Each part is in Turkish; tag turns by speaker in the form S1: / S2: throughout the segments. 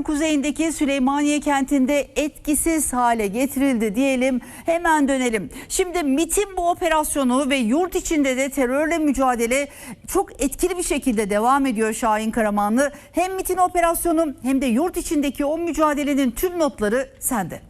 S1: Irak'ın kuzeyindeki Süleymaniye kentinde etkisiz hale getirildi diyelim. Hemen dönelim. Şimdi MIT'in bu operasyonu ve yurt içinde de terörle mücadele çok etkili bir şekilde devam ediyor Şahin Karamanlı. Hem MIT'in operasyonu hem de yurt içindeki o mücadelenin tüm notları sende.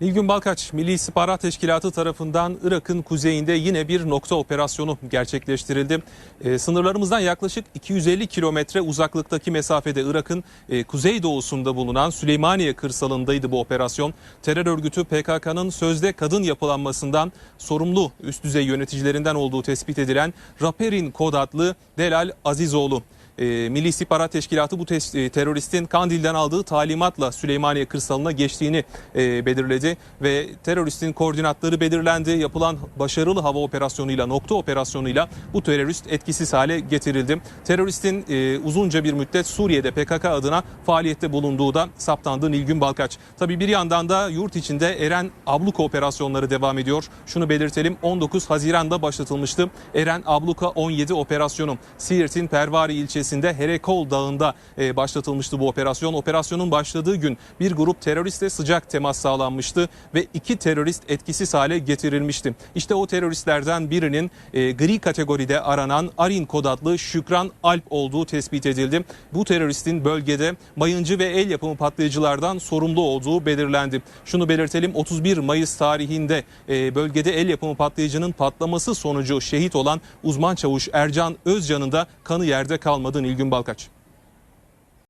S2: Nilgün Balkaç, Milli İstihbarat Teşkilatı tarafından Irak'ın kuzeyinde yine bir nokta operasyonu gerçekleştirildi. Ee, sınırlarımızdan yaklaşık 250 kilometre uzaklıktaki mesafede Irak'ın e, kuzeydoğusunda bulunan Süleymaniye kırsalındaydı bu operasyon. Terör örgütü PKK'nın sözde kadın yapılanmasından sorumlu üst düzey yöneticilerinden olduğu tespit edilen Raperin Kod adlı Delal Azizoğlu. E, Milli İstihbarat Teşkilatı bu e, teröristin Kandil'den aldığı talimatla Süleymaniye kırsalına geçtiğini e, belirledi ve teröristin koordinatları belirlendi. Yapılan başarılı hava operasyonuyla, nokta operasyonuyla bu terörist etkisiz hale getirildi. Teröristin e, uzunca bir müddet Suriye'de PKK adına faaliyette bulunduğu da saptandı Nilgün Balkaç. Tabii bir yandan da yurt içinde Eren abluka operasyonları devam ediyor. Şunu belirtelim 19 Haziran'da başlatılmıştı. Eren Abluka 17 operasyonu. Siirt'in Pervari ilçesinde Herekol Dağı'nda e, başlatılmıştı bu operasyon. Operasyonun başladığı gün bir grup teröristle sıcak temas sağlanmıştı ve iki terörist etkisiz hale getirilmişti. İşte o teröristlerden birinin e, gri kategoride aranan Arin kod adlı Şükran Alp olduğu tespit edildi. Bu teröristin bölgede mayıncı ve el yapımı patlayıcılardan sorumlu olduğu belirlendi. Şunu belirtelim 31 Mayıs tarihinde e, bölgede el yapımı patlayıcının patlaması sonucu şehit olan uzman çavuş Ercan Özcan'ın da kanı yerde kalmadı Nilgün Balkaç.